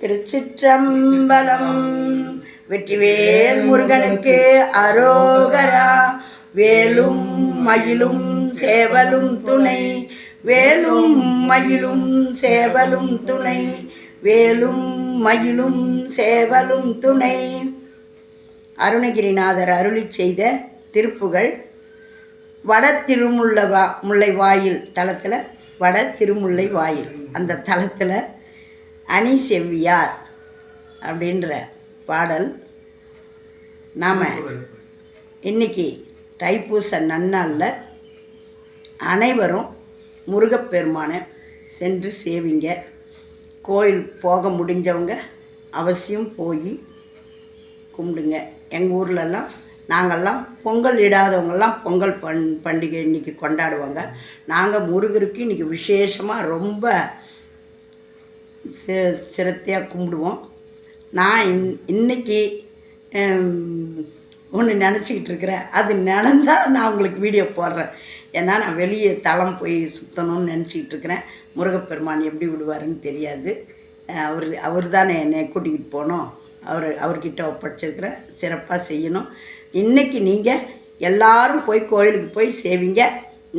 திருச்சிற்றம்பலம். வெற்றிவேல் முருகனுக்கு அரோகரா. வேலும் மயிலும் சேவலும் துணை. வேலும் மயிலும் சேவலும் துணை. வேலும் மயிலும் சேவலும் துணை. அருணகிரிநாதர் அருளி செய்த திருப்புகள் வட திருமுள்ள வா முல்லை வாயில் தளத்தில் வட திருமுல்லை வாயில் அந்த தளத்தில் அணி செவ்வியார் அப்படின்ற பாடல் நாம் இன்னைக்கு தைப்பூச நன்னாளில் அனைவரும் முருகப்பெருமானை சென்று சேவிங்க. கோயில் போக முடிஞ்சவங்க அவசியம் போய் கும்பிடுங்க. எங்கள் ஊர்லெல்லாம் நாங்கள்லாம் பொங்கல் இடாதவங்கெல்லாம் பொங்கல் பண் பண்டிகை இன்றைக்கி கொண்டாடுவாங்க. நாங்கள் முருகருக்கு இன்றைக்கி விசேஷமாக ரொம்ப சி சிரத்தையாக கும்பிடுவோம். நான் இன் இன்றைக்கி ஒன்று நினச்சிக்கிட்டு இருக்கிறேன். அது நினந்தால் நான் உங்களுக்கு வீடியோ போடுறேன். ஏன்னா நான் வெளியே தளம் போய் சுற்றணும்னு நினச்சிக்கிட்டு இருக்கிறேன். முருகப்பெருமான் எப்படி விடுவாருன்னு தெரியாது. அவர் அவர் தானே என்னை கூட்டிக்கிட்டு போகணும் அவர் அவர்கிட்ட ஒப்படைச்சிருக்கிறேன். சிறப்பாக செய்யணும். இன்றைக்கி நீங்கள் எல்லாரும் போய் கோயிலுக்கு போய் சேவிங்க.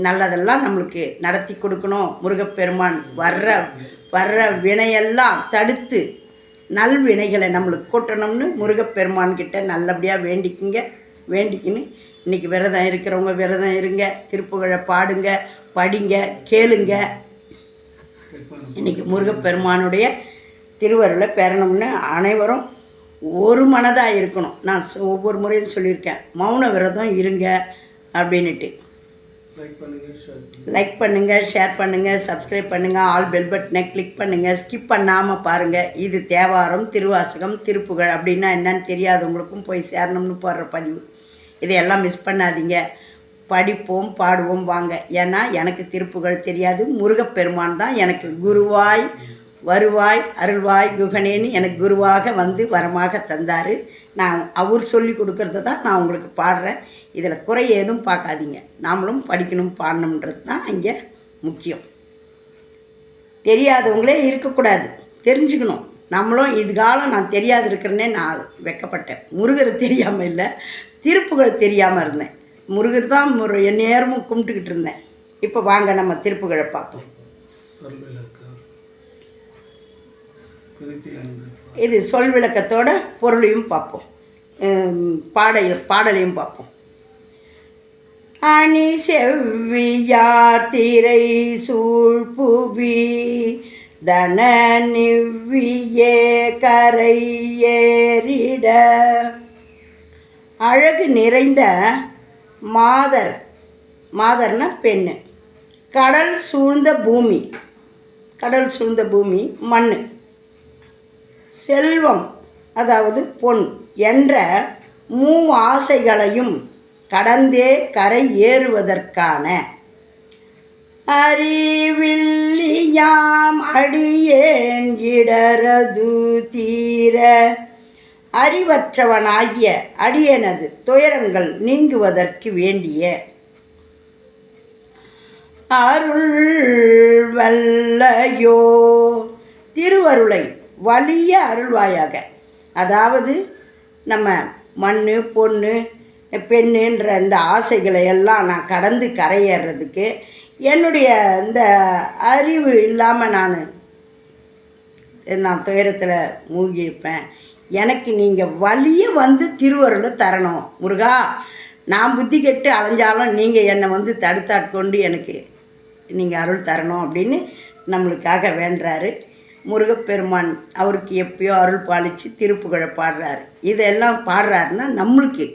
நல்லதெல்லாம் நம்மளுக்கு நடத்தி கொடுக்கணும். முருகப்பெருமான் வர்ற வர்ற வினையெல்லாம் தடுத்து நல்வினைகளை நம்மளுக்கு கூட்டணும்னு முருகப்பெருமான்கிட்ட நல்லபடியாக வேண்டிக்குங்க வேண்டிக்கின்னு. இன்றைக்கி விரதம் இருக்கிறவங்க விரதம் இருங்க திருப்புகழை பாடுங்க படிங்க கேளுங்க. இன்றைக்கி முருகப்பெருமானுடைய திருவருளை பெறணும்னு அனைவரும் ஒரு மனதாக இருக்கணும். நான் ஒவ்வொரு முறையும் சொல்லியிருக்கேன். மௌன விரதம் இருங்க அப்படின்ட்டு லைக் பண்ணுங்கள் ஷேர் பண்ணுங்கள் சப்ஸ்கிரைப் பண்ணுங்கள் ஆல் பெல் பட்டனை கிளிக் பண்ணுங்கள் ஸ்கிப் பண்ணாமல் பாருங்கள் இது தேவாரம் திருவாசகம் திருப்புகழ் அப்படின்னா என்னன்னு தெரியாதவங்களுக்கும் போய் சேரணும்னு போடுற பதிவு. இதையெல்லாம் மிஸ் பண்ணாதீங்க. படிப்போம் பாடுவோம் வாங்க. ஏன்னா எனக்கு திருப்புகள் தெரியாது. முருகப்பெருமான் தான் எனக்கு குருவாய் வருவாய் அருள்வாய் குகனேன்னு எனக்கு குருவாக வந்து வரமாக தந்தார். நான் அவர் சொல்லி கொடுக்கறத தான் நான் உங்களுக்கு பாடுறேன். இதில் குறை ஏதும் பார்க்காதீங்க. நாமளும் படிக்கணும் பாடணுன்றது தான் இங்கே முக்கியம். தெரியாதவங்களே இருக்கக்கூடாது. தெரிஞ்சுக்கணும். நம்மளும் இது காலம் நான் தெரியாது இருக்கிறேன்னே நான் வெக்கப்பட்டேன். முருகர் தெரியாமல் இல்லை. திருப்புகழ் தெரியாமல் இருந்தேன். முருகர் தான் முரு என் நேரமும் கும்பிட்டுக்கிட்டு இருந்தேன். இப்போ வாங்க நம்ம திருப்புகழை பார்ப்போம். சொல்விளக்கம் இது சொல் விளக்கத்தோட பொருளையும் பார்ப்போம். உம், பாடையில் பாடலையும் பார்ப்போம். அணி செவ்வியார் திரை சூழ்புவி தன நிவ்வியே கரை ஏறிட. அழகு நிறைந்த மாதர் மாதர்னா பெண்ணு. கடல் சூழ்ந்த பூமி கடல் சூழ்ந்த பூமி மண் செல்வம் அதாவது பொன் என்ற மூ ஆசைகளையும் கடந்தே கரை ஏறுவதற்கான. அறிவில்லியாம் அடியேன் இடரது தீர. அறிவற்றவனாகிய அடியனது துயரங்கள் நீங்குவதற்கு வேண்டிய. அருள் வல்லையோ திருவருளை வலிய அருள்வாயாக. அதாவது நம்ம மண் பொண்ணு பெண்ணுன்ற இந்த ஆசைகளை எல்லாம் நான் கடந்து கரையேறதுக்கு என்னுடைய இந்த அறிவு இல்லாமல் நான் நான் துயரத்தில் மூழ்கியிருப்பேன். எனக்கு நீங்கள் வழியே வந்து திருவருளை தரணும். முருகா நான் புத்தி கெட்டு அலைஞ்சாலும் நீங்கள் என்னை வந்து தடுத்தாட்கொண்டு எனக்கு நீங்கள் அருள் தரணும் அப்படின்னு நம்மளுக்காக வேண்டுறாரு. முருகப்பெருமான் அவருக்கு எப்பயோ அருள் பாலித்து திருப்புகழை பாடுறாரு. இதெல்லாம் பாடுறாருன்னா நம்மளுக்கு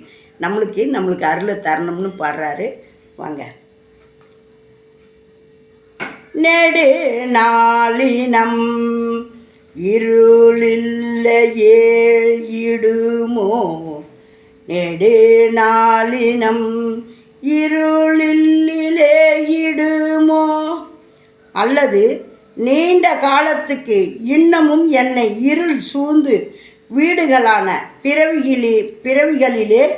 நம்மளுக்கு நம்மளுக்கு அருளை தரணும்னு பாடுறாரு? வாங்க. நெடு நாளினம் இருளில்லையே இடுமோ? நெடு நாளினம் இருளில்லே இடுமோ? அல்லது நீண்ட காலத்துக்கு இன்னமும் என்னை இருள் சூழ்ந்து வீடுகளான பிறவிகளே பிறவிகளிலே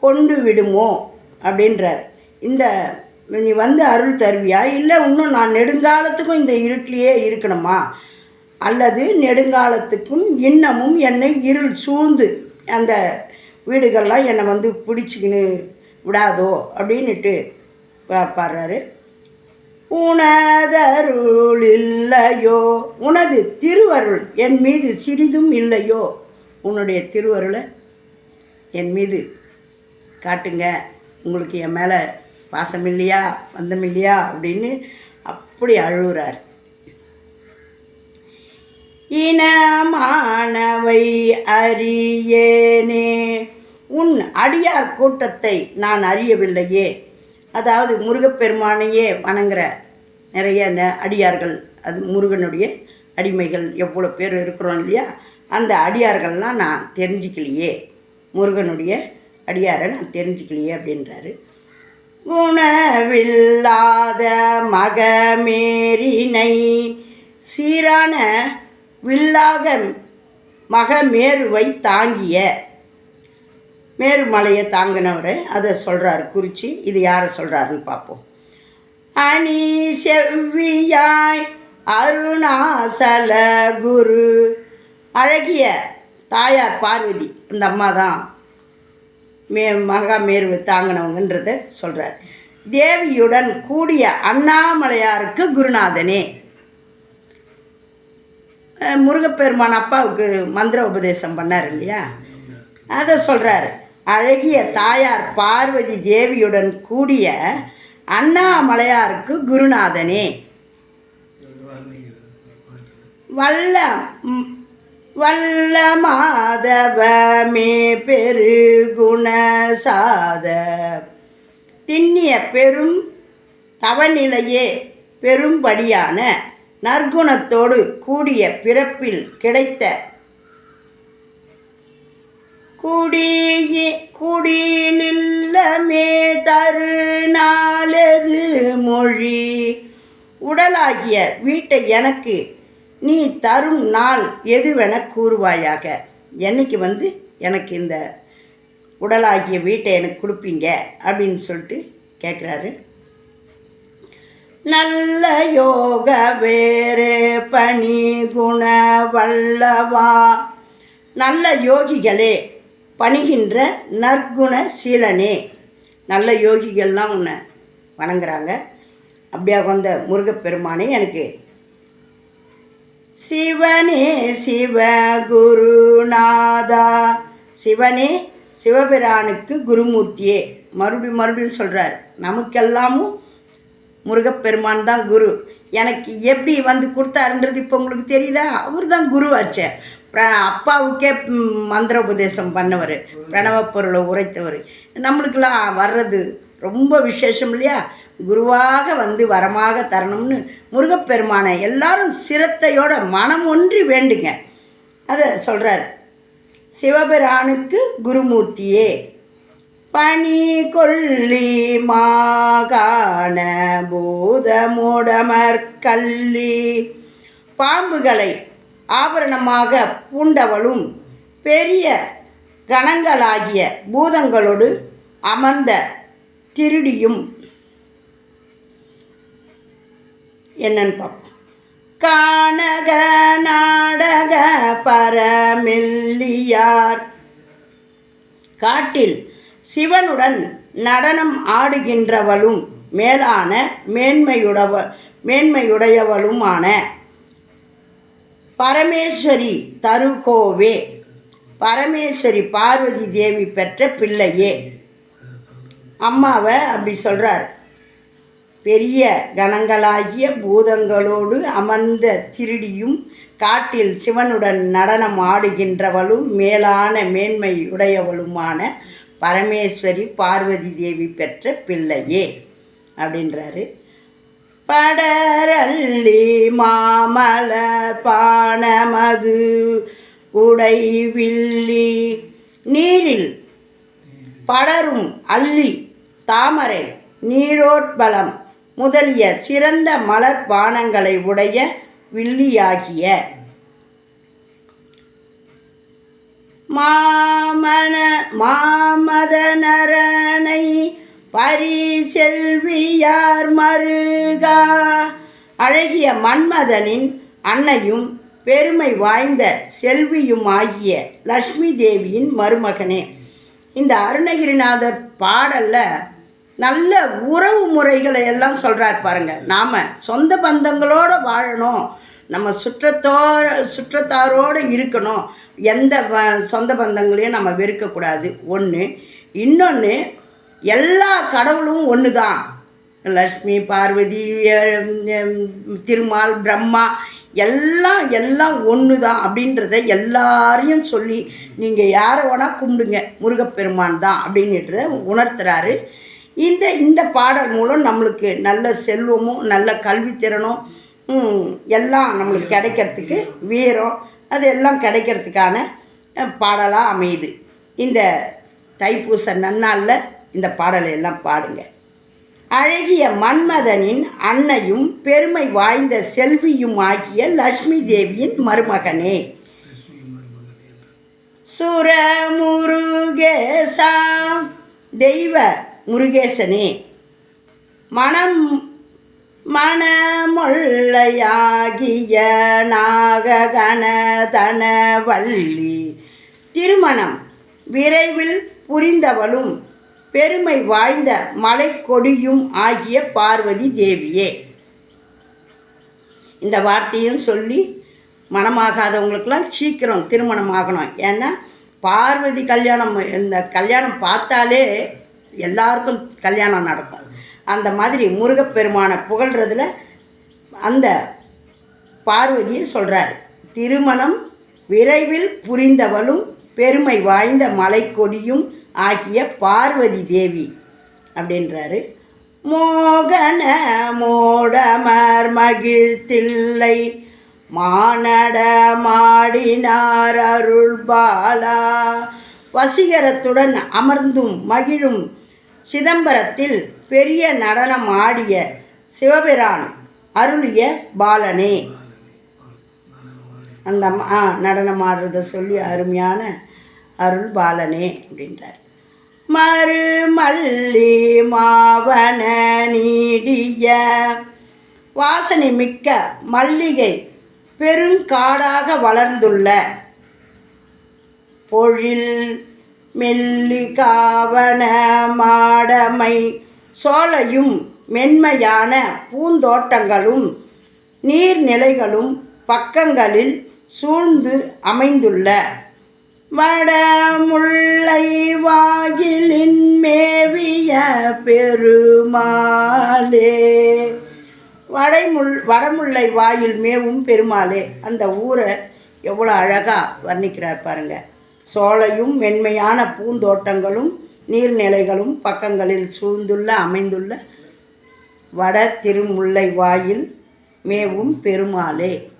கொண்டு விடுமோ? அப்படின்றார். இந்த நீ வந்து அருள் தருவியா? இல்லை இன்னும் நான் நெடுங்காலத்துக்கும் இந்த இருட்டிலேயே இருக்கணுமா? அல்லது நெடுங்காலத்துக்கும் இன்னமும் என்னை இருள் சூழ்ந்து அந்த வீடுகள்லாம் என்னை வந்து பிடிச்சிக்கின்னு விடாதோ? அப்படின்னுட்டு பா பாடுறாரு. உனதருள் இல்லையோ? உனது திருவருள் என் மீது சிறிதும் இல்லையோ? உன்னுடைய திருவருளை என் மீது காட்டுங்க. உங்களுக்கு என் மேலே பாசம் இல்லையா? வந்தம் இல்லையா? அப்படின்னு அப்படி அழுகுறார். இனமானவை அறியேனே. உன் அடியார் கூட்டத்தை நான் அறியவில்லையே. அதாவது முருகப்பெருமானையே வணங்குற நிறைய ந- அடியார்கள் அது முருகனுடைய அடிமைகள் எவ்வளோ பேர் இருக்கிறோம் இல்லையா? அந்த அடியார்கள்லாம் நான் தெரிஞ்சுக்கலையே. முருகனுடைய அடியாரை நான் தெரிஞ்சுக்கலையே அப்படின்றாரு. குணவில்லாத மகமேரினை சீரான வில்லாக மகமேருவை தாங்கிய மேருமலையை தாங்கினவர் அதை சொல்கிறார் குறித்து இது யாரை சொல்கிறாருன்னு பார்ப்போம். அணி செவ்வியாய் அருணாசல குரு. அழகிய தாயார் பார்வதி அந்த அம்மா தான் மே மகா மேருவை தாங்கினவங்கன்றத சொல்கிறார் தேவியுடன் கூடிய அண்ணாமலையாருக்கு குருநாதனே. முருகப்பெருமான் அப்பாவுக்கு மந்திர உபதேசம் பண்ணார் இல்லையா? அதை சொல்கிறாரு அழகிய தாயார் பார்வதி தேவியுடன் கூடிய அண்ணாமலையாருக்கு குருநாதனே. வல்ல வல்ல மாதவமே பெருகுண சாத. திண்ணிய பெரும் தவநிலையே பெரும்படியான நற்குணத்தோடு கூடிய பிறப்பில் கிடைத்த குடியே தரு தருநாளது மொழி. உடலாகிய வீட்டை எனக்கு நீ தரும் நாள் எதுவென கூறுவாயாக? என்னைக்கு வந்து எனக்கு இந்த உடலாகிய வீட்டை எனக்கு கொடுப்பீங்க? அப்படின்னு சொல்லிட்டு கேட்குறாரு நல்ல யோக வேறு பணி குண வல்லவா. நல்ல யோகிகளே பணிகின்ற நற்குண சீலனே. நல்ல யோகிகள்லாம் உன்னை வணங்குறாங்க. அப்படியா வந்த முருகப்பெருமானே எனக்கு சிவனே சிவ குருநாதா. சிவனே சிவபிரானுக்கு குருமூர்த்தியே. மறுபடியும் மறுபடியும் சொல்கிறார் நமக்கெல்லாமும் முருகப்பெருமான் தான் குரு. எனக்கு எப்படி வந்து கொடுத்தாருன்றது இப்போ உங்களுக்கு தெரியுதா? அவர் தான் குரு ஆச்சே. பிர அப்பாவுக்கே மந்திர உபதேசம் பண்ணவர் பிரணவ பொருளை உரைத்தவர். நம்மளுக்கெல்லாம் வர்றது ரொம்ப விசேஷம் இல்லையா? குருவாக வந்து வரமாக தரணும்னு முருகப்பெருமானை எல்லாரும் சிரத்தையோட மனம் ஒன்றி வேண்டுங்க. அதை சொல்கிறார் சிவபிரானுக்கு குருமூர்த்தியே பனி கொள்ளி மாகாண பூதமுடமர் கல்லி பாம்புகளை ஆபரணமாக பூண்டவளும் பெரிய கணங்களாகிய பூதங்களோடு அமர்ந்த திருடியும். என்னன்னு பார்ப்போம். கானக நாடக பரமெல்லியார். காட்டில் சிவனுடன் நடனம் ஆடுகின்றவளும் மேலான மேன்மையுடவ மேன்மையுடையவளுமான பரமேஸ்வரி தருகோவே. பரமேஸ்வரி பார்வதி தேவி பெற்ற பிள்ளையே. அம்மாவை அப்படி சொல்கிறார் பெரிய கணங்களாகிய பூதங்களோடு அமர்ந்த திருடியும் காட்டில் சிவனுடன் நடனம் ஆடுகின்றவளும் மேலான மேன்மை உடையவளுமான பரமேஸ்வரி பார்வதி தேவி பெற்ற பிள்ளையே. அப்படின்றாரு. படரல்லி மாமலர் பானமது உடைவில்லி நீரில் படரும் அல்லி தாமரை நீரோட்பலம் முதலிய சிறந்த மலர் பானங்களை உடைய வில்லியாகிய மாமன மாமதனரனை பரிசெல்வியார் மருகா. அழகிய மன்மதனின் அன்னையும் பெருமை வாய்ந்த செல்வியும் ஆகிய லக்ஷ்மி தேவியின் மருமகனே. இந்த அருணகிரிநாதர் பாடல்ல நல்ல உறவு முறைகளை எல்லாம் சொல்கிறார் பாருங்க. நாம் சொந்த பந்தங்களோடு வாழணும். நம்ம சுற்றத்தோட சுற்றத்தாரோடு இருக்கணும். எந்த சொந்த பந்தங்களையும் நம்ம வெறுக்கக்கூடாது. ஒன்று இன்னொன்று எல்லா கடவுளும் ஒன்று தான் லக்ஷ்மி பார்வதி திருமால் பிரம்மா எல்லாம் எல்லாம் ஒன்று தான் அப்படின்றத எல்லாரையும் சொல்லி நீங்கள் யாரை வேணால் கும்பிடுங்க முருகப்பெருமான் தான் அப்படின்றத உணர்த்துறாரு. இந்த இந்த பாடல் மூலம் நம்மளுக்கு நல்ல செல்வமும் நல்ல கல்வித்திறனும் எல்லாம் நம்மளுக்கு கிடைக்கிறதுக்கு வீரம் அது எல்லாம் கிடைக்கிறதுக்கான பாடலாக அமையுது. இந்த தைப்பூச நன்னாளில் இந்த பாடலை எல்லாம் பாடுங்க. அழகிய மன்மதனின் அன்னையும் பெருமை வாய்ந்த செல்வியும் ஆகிய லக்ஷ்மி தேவியின் மருமகனே. சுர மருமகனே தெய்வ முருகேசனே. மனம் மணமொள்ளையாகிய நாககணதனவள்ளி. திருமணம் விரைவில் புரிந்தவளும் பெருமை வாய்ந்த மலைக்கொடியும் ஆகிய பார்வதி தேவியே. இந்த வார்த்தையும் சொல்லி மனமாகாதவங்களுக்கெல்லாம் சீக்கிரம் திருமணம் ஆகணும் ஏன்னா பார்வதி கல்யாணம் இந்த கல்யாணம் பார்த்தாலே எல்லாருக்கும் கல்யாணம் நடக்கும். அந்த மாதிரி முருகப்பெருமானை புகழ்கிறதுல அந்த பார்வதியை சொல்கிறார் திருமணம் விரைவில் புரிந்தவளும் பெருமை வாய்ந்த மலைக்கொடியும் ஆகிய பார்வதி தேவி அப்படின்றாரு. மோகன மோடமர் மகிழ்த்தில்லை. மானட மாடினார் அருள் பாலா. வசீகரத்துடன் அமர்ந்தும் மகிழும் சிதம்பரத்தில் பெரிய நடனம் ஆடிய சிவபிரான் அருளிய பாலனே. அந்த ஆ நடனம் ஆடுறத சொல்லி அருமையான அருள் பாலனே அப்படின்றார். மறுமல்லி மாவன நீடிய வாசனை மிக்க மல்லிகை பெருங்காடாக வளர்ந்துள்ள பொழில் மெல்லிகாவன மாடமை சோலையும் மென்மையான பூந்தோட்டங்களும் நீர்நிலைகளும் பக்கங்களில் சூழ்ந்து அமைந்துள்ள வடமுல்லை வாயிலின் மேவிய பெருமாளே. வடைமுள் வடமுல்லை வாயில் மேவும் பெருமாளே. அந்த ஊரை எவ்வளோ அழகாக வர்ணிக்கிறார் பாருங்க. சோலையும் மென்மையான பூந்தோட்டங்களும் நீர்நிலைகளும் பக்கங்களில் சூழ்ந்துள்ள அமைந்துள்ள வட திருமுல்லை வாயில் மேவும் பெருமாளே.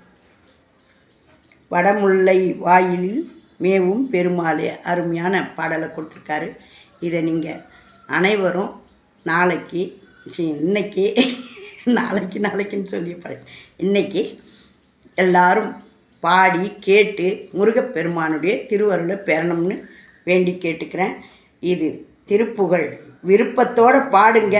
வடமுல்லை வாயிலில் மேவும் பெருமாளே அருமையான பாடலை கொடுத்துருக்காரு. இதை நீங்கள் அனைவரும் நாளைக்கு இன்னைக்கு நாளைக்கு நாளைக்குன்னு சொல்லி இன்னைக்கு எல்லாரும் பாடி கேட்டு முருகப்பெருமானுடைய திருவருளை பெறணும்னு வேண்டி கேட்டுக்கிறேன். இது திருப்புகழ். விருப்பத்தோடு பாடுங்க.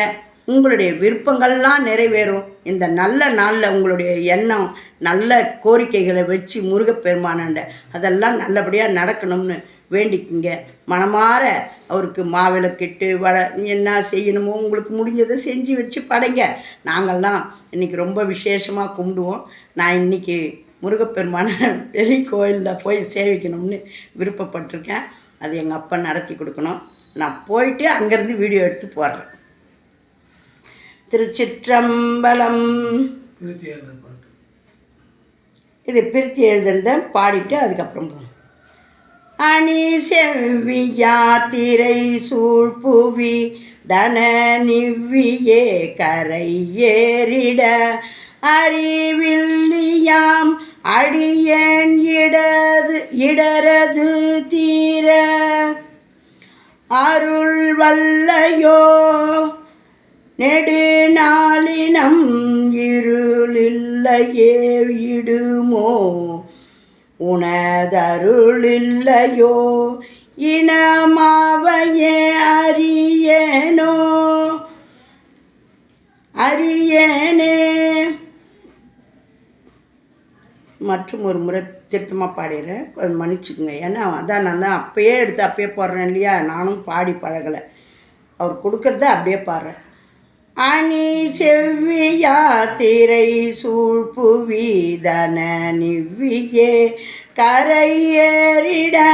உங்களுடைய விருப்பங்கள்லாம் நிறைவேறும். இந்த நல்ல நாளில் உங்களுடைய எண்ணம் நல்ல கோரிக்கைகளை வச்சு முருகப்பெருமானன்ட அதெல்லாம் நல்லபடியாக நடக்கணும்னு வேண்டிக்குங்க. மனமாற அவருக்கு மாவிளக்கிட்டு வட என்ன செய்யணுமோ உங்களுக்கு முடிஞ்சதை செஞ்சு வச்சு படைங்க. நாங்கள்லாம் இன்றைக்கி ரொம்ப விசேஷமாக கும்பிடுவோம். நான் இன்றைக்கி முருகப்பெருமானை வெளி கோயிலில் போய் சேவிக்கணும்னு விருப்பப்பட்டிருக்கேன். அது எங்கள் அப்பா நடத்தி கொடுக்கணும். நான் போயிட்டு அங்கேருந்து வீடியோ எடுத்து போடுறேன். திருச்சிற்றம்பலம். இது பிரித்து எழுதுறத பாடிட்டு அதுக்கப்புறம் அணி செவ்வியா திரை சூழ்புவி தன நிவ்வியே கரை ஏறிட. அறிவில்லியாம் அடியேன் இடது இடரது தீர. அருள் வல்லையோ நெடுநாளினம் இருளில்லையே இடுமோ உனதருளில்லையோ? இனமாவையே அறியேனோ? அறியேனே. மற்றும் ஒரு முறை திருத்தமாக பாடிடுறேன். கொஞ்சம் மன்னிச்சுக்குங்க. ஏன்னா அதான் நான் தான் அப்பயே எடுத்து அப்பயே போடுறேன் இல்லையா? நானும் பாடி பழகலை. அவர் கொடுக்கறத அப்படியே பாடுறேன். அணி செவ்வியா திரை சூழ்புவிதன நிவ்வியே. கரையேறிட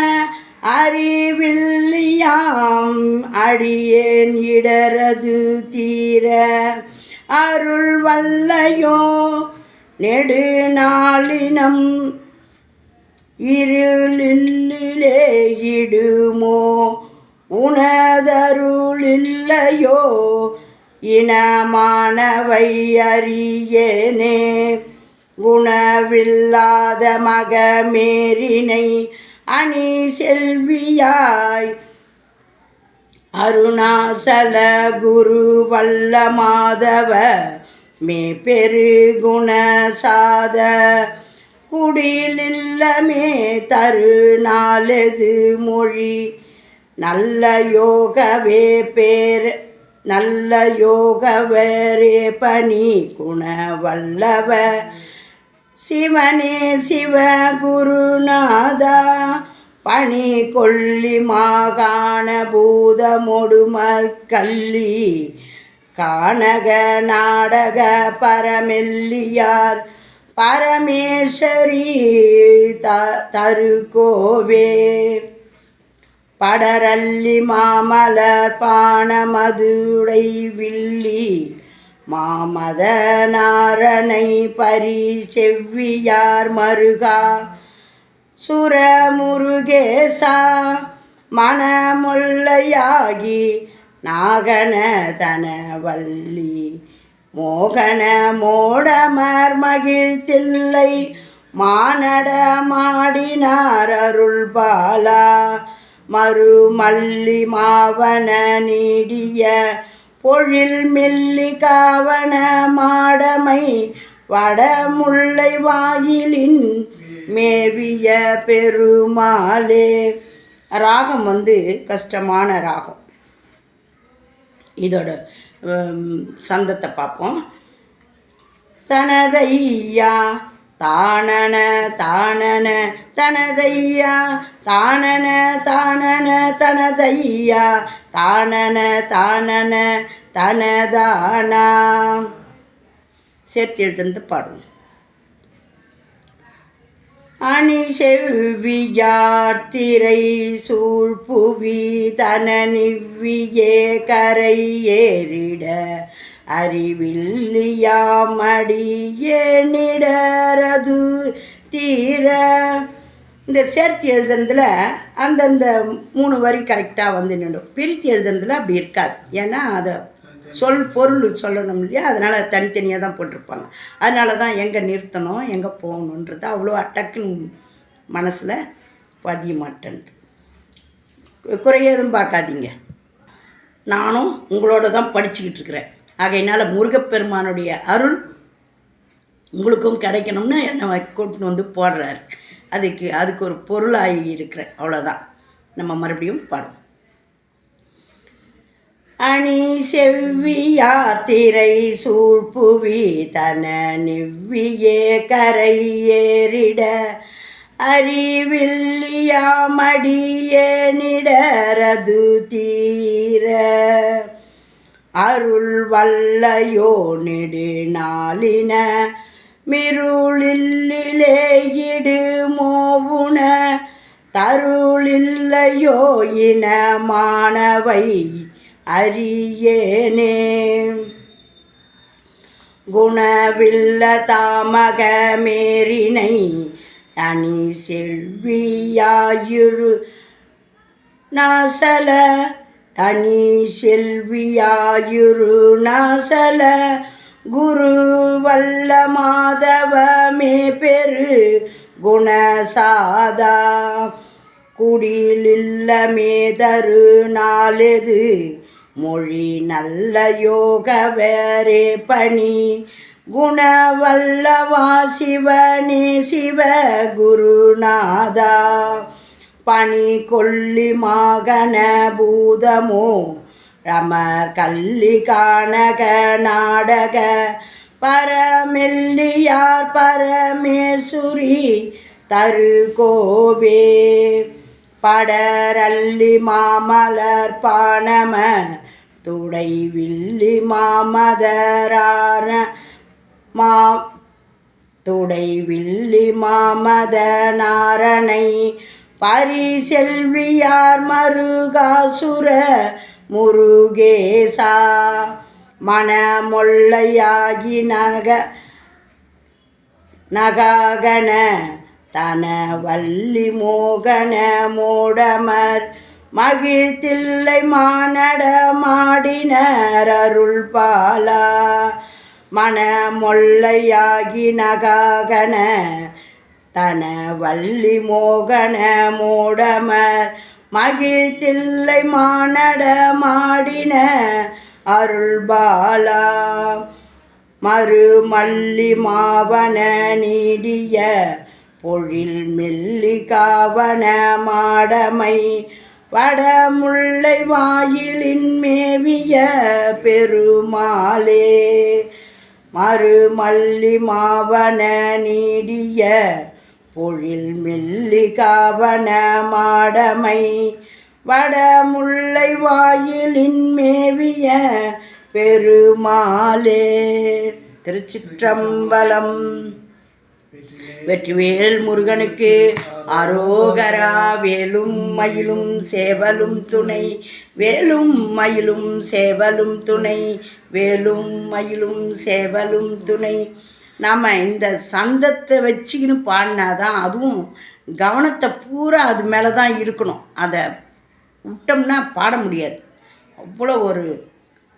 அறிவில்லியாம் அடியேன் இடரது தீர. அருள் வல்லையோ நெடுநாளினம் இருளில்லிலே இடுமோ. உனதருளில்லையோ இனமானவை அறியேனே குணவில்லாத மகமேரினை அணி செல்வியாய். அருணாசல குரு வல்ல மாதவ மே பெருகுண சாத குடிலில்லமே தருநாளது மொழி நல்ல யோகவே பேர் நல்ல யோகவரே பணி குண வல்லவ சிவனே சிவ குருநாதா பணி கொல்லி மாகாண பூதமொடுமற் கல்லி கானக நாடக பரமெல்லியார் பரமேஸ்வரி த தருகோவே. படரள்ளி மாமலர் பானமதுடை வில்லி மாமத நாரணை பரி செவ்வியார் மருகா சுரமுருகேசா மணமுல்லையாகி நாகன வள்ளி மோகன மோடமர் மகிழ்த்தில்லை மானட மாடினார் மறுமல்லி மாவன நீடிய பொழில் மில்லி காவன மாடமை வடமுல்லை வாயிலின் மேவிய பெருமாளே. ராகம் வந்து கஷ்டமான ராகம். இதோட சந்தத்தை பார்ப்போம். தனதையா தானன தானன தனதையா? தானன தானன தனதையா? தானன தானன தனதானா? சேர்த்து எழுதுந்து பாடுவோம் அணி செவ்வியார் திரை சூழ்புவி தன நிவ்வியே கரை ஏறிட அறிவில்லியாமடியேனிடரது தீர. இந்த சேர்த்து எழுதுனதில் அந்தந்த மூணு வரி கரெக்டாக வந்து நின்றும் பிரித்து எழுதுனதில் அப்படி இருக்காது. ஏன்னா அதை சொல் பொருள் சொல்லணும் இல்லையா? அதனால் தனித்தனியாக தான் போட்டிருப்பாங்க. அதனால தான் எங்கே நிறுத்தணும் எங்கே போகணுன்றது அவ்வளோ டக்குன்னு மனசில் பதிய மாட்டேன்து குறையதும் எதுவும் பார்க்காதீங்க. நானும் உங்களோட தான் படிச்சுக்கிட்டு இருக்கிறேன். ஆகையினால் முருகப்பெருமானுடைய அருள் உங்களுக்கும் கிடைக்கணும்னு என்னை கூட்டின்னு வந்து போடுறாரு. அதுக்கு அதுக்கு ஒரு பொருளாகி இருக்கிறேன் அவ்வளோதான் நம்ம மறுபடியும் பாடும் அணி செவ்வியார் திரை சூழ்புவி தன நிவ்வியே கரை ஏறிட அறிவில்லியாமடியேனிடரது தீர. அருள் வல்லையோ நெடுநாளின மிருளில்லிலே இடுமோவுன தருளில்லையோ இனமானவை அறியேனே. குணவில்ல தாமக மேரினை அணி செல்வியாயிரு நாசல தனி செல்வியாயிரு நாசல குரு வல்ல மாதவமே பெரு குணசாதா. குடிலில்லமே தரு நாளெது மொழி நல்ல யோக வேறே பணி. குணவல்லவா சிவனே சிவ குருநாதா. பணி கொல்லி மாகன பூதமோ? ரமர் கல்லி காணக நாடக. பரமெல்லியார் பரமேசுரி தரு கோவே படரல்லி மாமலர் பாணம துடை வில்லி மாமதரான மா துடை வில்லி மாமத நாரணை பரிசெல்வியார் மருகாசுர முருகேசா. மணமொள்ளையாகி நக நகாகன தன வள்ளி மோகன மோடமர் மகிழ்த்தில்லை மானட மாடினர் அருள் பாலா மணமொள்ளையாகி நகாகன தன வள்ளி மோகன மூடமர் மகிழ்த்தில்லை மானட மாடின அருள் பாலா மறுமல்லி மாவன நீடிய பொழில் மெல்லி காவன மாடமை வடமுல்லை வாயிலின் மேவிய பெருமாளே. மறுமல்லி மாவன நீடிய பொழில் மெல்லி காவன மாடமை வடமுல்லை வாயிலின் மேவிய பெருமாளே. திருச்சிற்றம்பலம். வெற்றிவேல் முருகனுக்கு அரோகரா வேலும் மயிலும் சேவலும் துணை வேலும் மயிலும் சேவலும் துணை வேலும் மயிலும் சேவலும் துணை. நாம் இந்த சந்தத்தை வச்சுக்கின்னு பாடினாதான் அதுவும் கவனத்தை பூரா அது மேலே தான் இருக்கணும். அதை விட்டோம்னா பாட முடியாது. அவ்வளோ ஒரு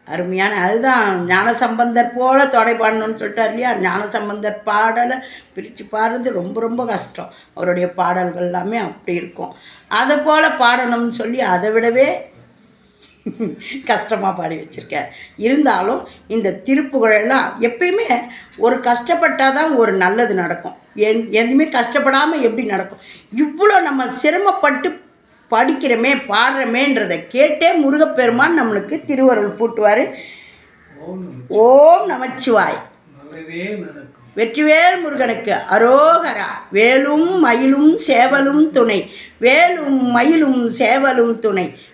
அருமையான அதுதான் ஞான சம்பந்தர் போல தொடை பாடணும்னு சொல்லிட்டார் இல்லையா? ஞான சம்பந்தர் பாடலை பிரித்து பாடுறது ரொம்ப ரொம்ப கஷ்டம். அவருடைய பாடல்கள் எல்லாமே அப்படி இருக்கும். அதை போல் பாடணும்னு சொல்லி அதை விடவே கஷ்டமாக பாடி வச்சுருக்கார் இருந்தாலும் இந்த திருப்புகழெல்லாம் எப்பயுமே ஒரு கஷ்டப்பட்டால் தான் ஒரு நல்லது நடக்கும். எந் எதுவுமே கஷ்டப்படாமல் எப்படி நடக்கும்? இவ்வளோ நம்ம சிரமப்பட்டு படிக்கிறோமே பாடுறோமேன்றதை கேட்டே முருகப்பெருமான் நம்மளுக்கு திருவருள் பூட்டுவார். ஓம் நம ஓம் நமச்சிவாய் வெற்றிவேல் முருகனுக்கு அரோகரா. வேலும் மயிலும் சேவலும் துணை. வேலும் மயிலும் சேவலும் துணை.